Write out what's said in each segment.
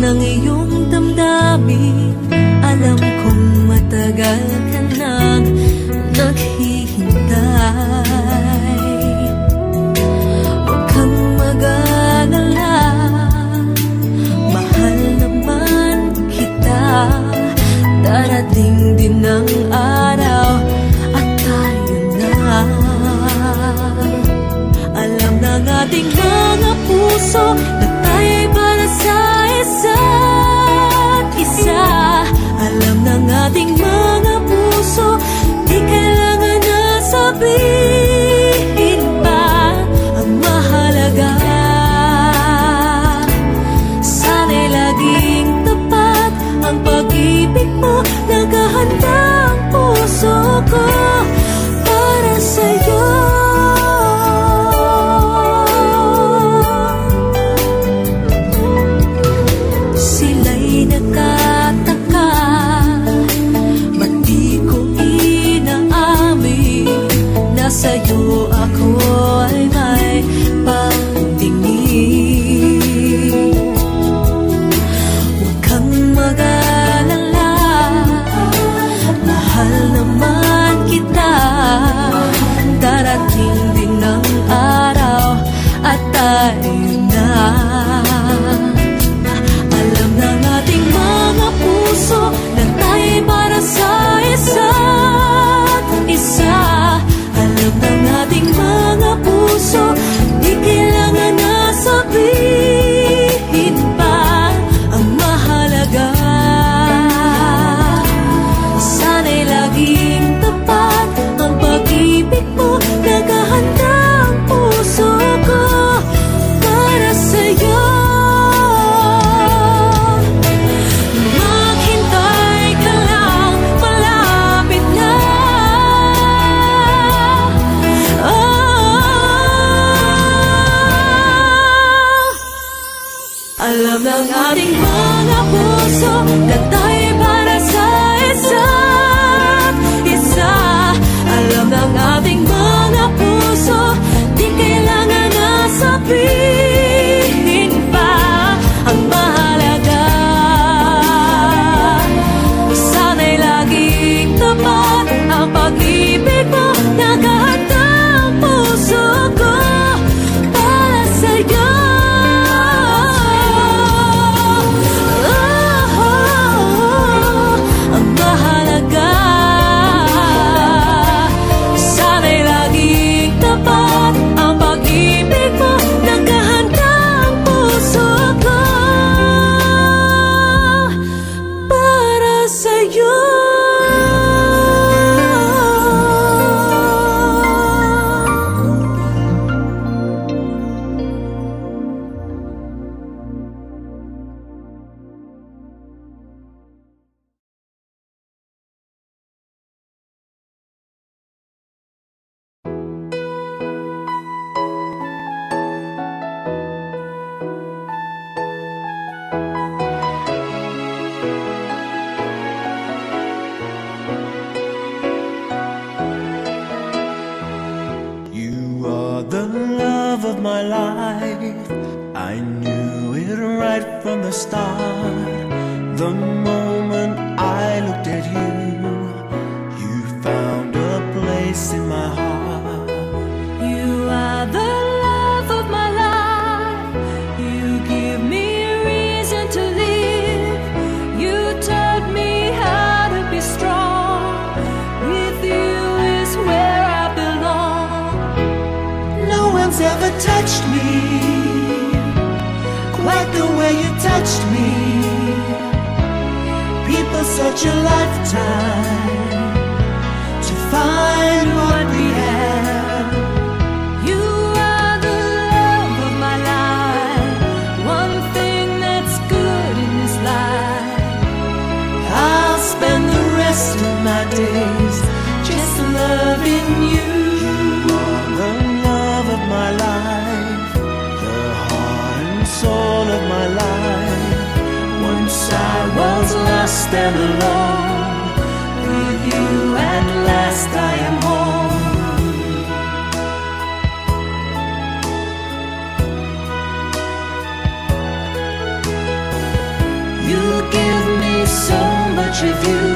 ng iyong damdamin. Alam kong matagal ka nang naghihintay. Huwag kang mag-alala. Mahal naman kita. Darating din ang araw At tayo na. Alam ng ating mga puso Na tayo'y para sa'yo ating time. Alam ng ating mga puso na tayo my life. I knew it right from the start. The you touched me. People search a lifetime to find. best I am home. You give me so much of you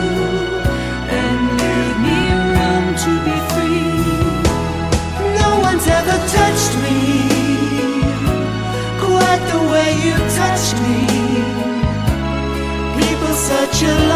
and leave me room to be free. No one's ever touched me quite the way you touched me. People such a